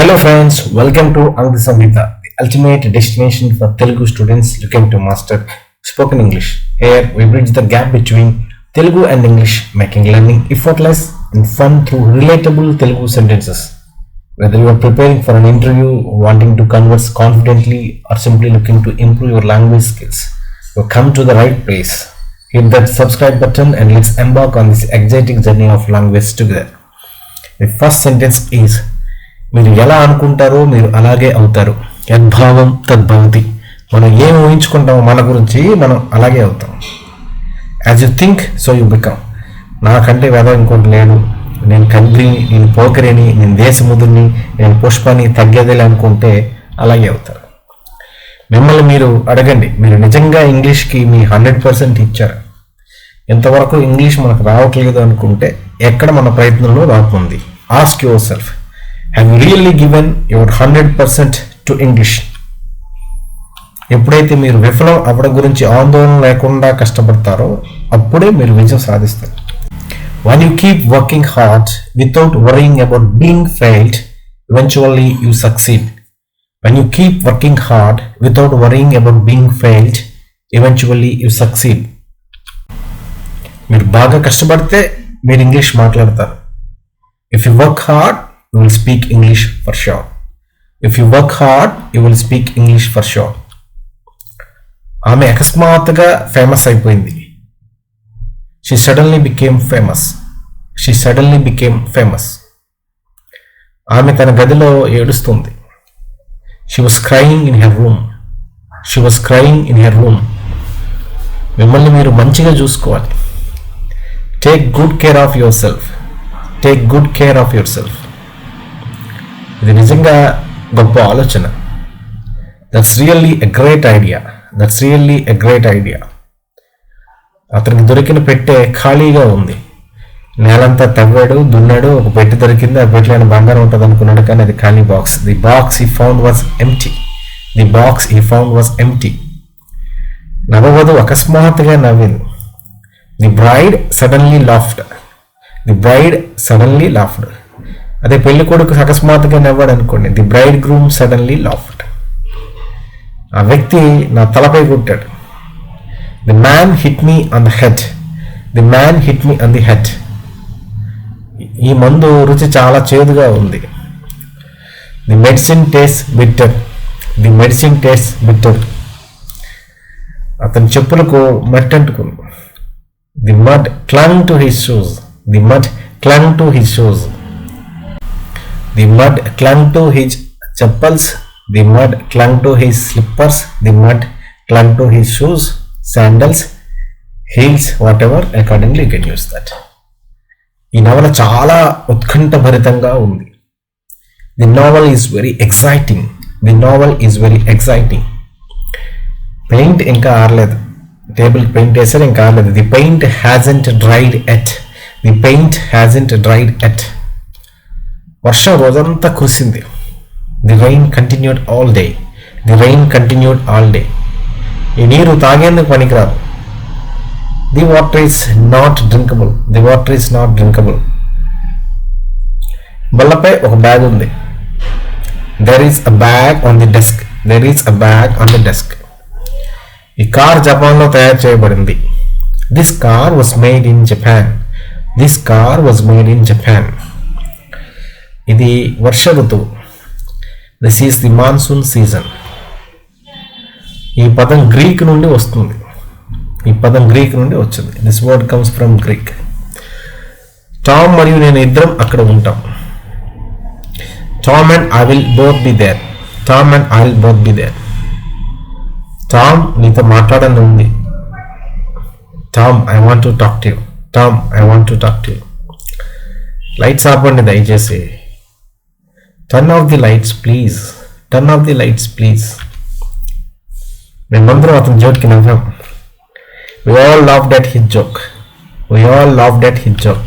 Hello friends, welcome to Samhita, the ultimate destination for Telugu students looking to master spoken English. Here we bridge the gap between Telugu and English, making learning effortless and fun through relatable Telugu sentences. Whether you are preparing for an interview, wanting to converse confidently, or simply looking to improve your language skills, you come to the right place. Hit that subscribe button and let's embark on this exciting journey of language together. The first sentence is మీరు ఎలా అనుకుంటారో మీరు అలాగే అవుతారు. యద్భావం తద్భవతి. మనం ఏం ఊహించుకుంటామో మన గురించి మనం అలాగే అవుతాం. As you think so you become నాకంటే వేదం ఇంకోటి లేడు నేను కంట్రీని నేను పోకరిని నేను దేశముదుని నేను పుష్పాన్ని తగ్గేదేలే అనుకుంటే అలాగే అవుతారు. మిమ్మల్ని మీరు అడగండి మీరు నిజంగా ఇంగ్లీష్కి మీ హండ్రెడ్ పర్సెంట్ ఇచ్చారు? ఇంతవరకు ఇంగ్లీష్ మనకు రావట్లేదు అనుకుంటే ఎక్కడ మన ప్రయత్నంలో రాకుంది? Ask yourself have really given your hundred percent to English ఎప్పుడైతే మీరు విఫలం అవ్వడం గురించి ఆందోళన లేకుండా కష్టపడతారో అప్పుడే మీరు విజయం సాధిస్తారు. When you keep working hard without worrying about being failed eventually you succeed when you keep working hard without worrying about being failed eventually you succeed మీరు బాగా కష్టపడితే మీరు ఇంగ్లీష్ మాట్లాడతారు. If you work hard you will speak English for sure if you work hard you will speak English for sure ఆమె అకస్మాత్తుగా famous అయిపోయింది. She suddenly became famous she suddenly became famous ఆమె తన గదిలో ఏడుస్తుంది. She was crying in her room she was crying in her room మిమ్మల్ని మీరు మంచిగా చూసుకోవాలి. Take good care of yourself take good care of yourself ఇది నిజంగా గొప్ప ఆలోచన. That's really a great idea that's really a great idea అతనికి దొరికిన పెట్టె ఖాళీగా ఉంది. నేలంతా తవ్వాడు దున్నాడు ఒక పెట్టి దొరికింది ఆ పెట్టెలో బంగారం ఉంటుంది అనుకున్నాడు కానీ అది ఖాళీ box the box I found was empty the box I found was empty నవవధు అకస్మాత్తుగా నవ్వింది. The bride suddenly laughed the bride suddenly laughed అదే పెళ్ళి కొడుకు అకస్మాత్తుగా నవ్వాడు అనుకోండి the bride groom suddenly laughed ఆ వ్యక్తి నా తలపై కొట్టాడు. The man hit me on the head the man hit me on the head ఈ మందు రుచి చాలా చేదుగా ఉంది. The medicine taste bitter the medicine taste bitter అతని చెప్పులకు మట్టి అంటుకుంది. The mud clung to his shoes the mud clung to his shoes the mud clung to his chappals the mud clung to his slippers the mud clung to his shoes sandals heels whatever accordingly can use that ఈ నవల చాలా ఉత్కంఠభరితంగా ఉంది. The novel is very exciting the novel is very exciting paint ఇంకా ఆరలేదు. Table paint వేసారు ఇంకా ఆరలేదు. The paint hasn't dried yet the paint hasn't dried yet వర్షం రోజంతా కురిసింది. The rain continued all day the rain continued all day ఈ నీరు తాగేందుకు పనికిరాదు. The water is not drinkable the water is not drinkable బల్లపై ఒక బ్యాగ్ ఉంది. There is a bag on the desk there is a bag on the desk ఈ car జపాన్లో తయారు చేయబడింది. This car was made in Japan this car was made in Japan ఇది వర్ష ఋతువు. This is the monsoon season ఈ పదం Greek నుండి వస్తుంది. ఈ పదం గ్రీక్ నుండి వచ్చింది. This word comes from Greek Tom మరియు నేను ఇద్దరం అక్కడ ఉంటాం. Tom and I will both be there Tom and I will both be there Tom నీతో మాట్లాడని ఉంది. Tom I want to talk to you Tom I want to talk to you lights ఆపండి దయచేసి. Turn off the lights please turn off the lights please మేమందరం అతని జోక్కి నవ్వాం. We all laughed at his joke we all laughed at his joke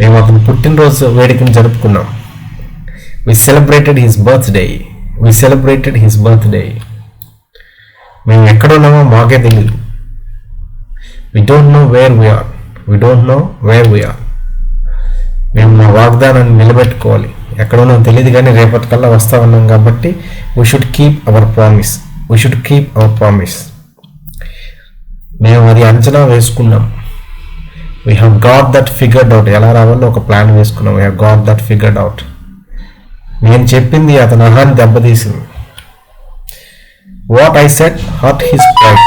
మేము అతని పుట్టినరోజు వేడుకను జరుపుకున్నాం. We celebrated his birthday we celebrated his birthday మేము ఎక్కడ ఉన్నామో మాకే తెలియదు we don't know where we're we don't know where we're మేము మా వాగ్దానాన్ని నిలబెట్టుకోవాలి. ఎక్కడ నాకు తెలియదు కానీ రేపటి కల్లా వస్తా ఉన్నాం కాబట్టి we should keep our promise we should keep our promise మేము అది అంచనా వేసుకున్నాం. We have got that figured out ఎలా రావాలో ఒక ప్లాన్ వేసుకున్నాం. We have got that figured out నేను చెప్పింది అతని అహాన్ని దెబ్బతీసింది. What I said hurt his pride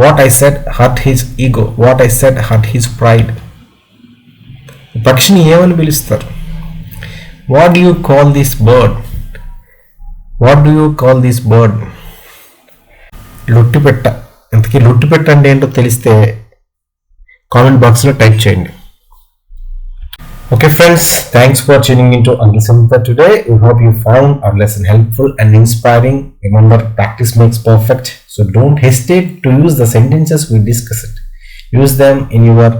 what I said hurt his ego what I said hurt his pride పక్షిని ఏమని పిలుస్తారు. What do you call this bird what do you call this bird లొట్టిపెట్ట. ఇంతకీ లొట్టిపెట్ట అంటే ఏంటో తెలిస్తే కామెంట్ బాక్స్లో type చేయండి. Okay friends thanks for tuning in to uncle Sinta today you hope you found our lesson helpful and inspiring remember practice makes perfect so don't hesitate to use the sentences we discuss it use them in your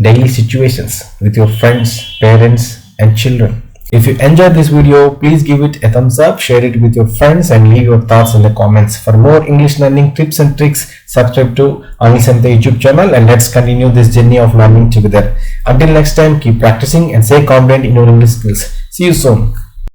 daily situations with your friends, parents, and children. If you enjoyed this video, please give it a thumbs up, share it with your friends, and leave your thoughts in the comments. For more English learning tips and tricks, subscribe to Anisamta YouTube channel and let's continue this journey of learning together. Until next time, keep practicing and stay confident in your English skills. See you soon.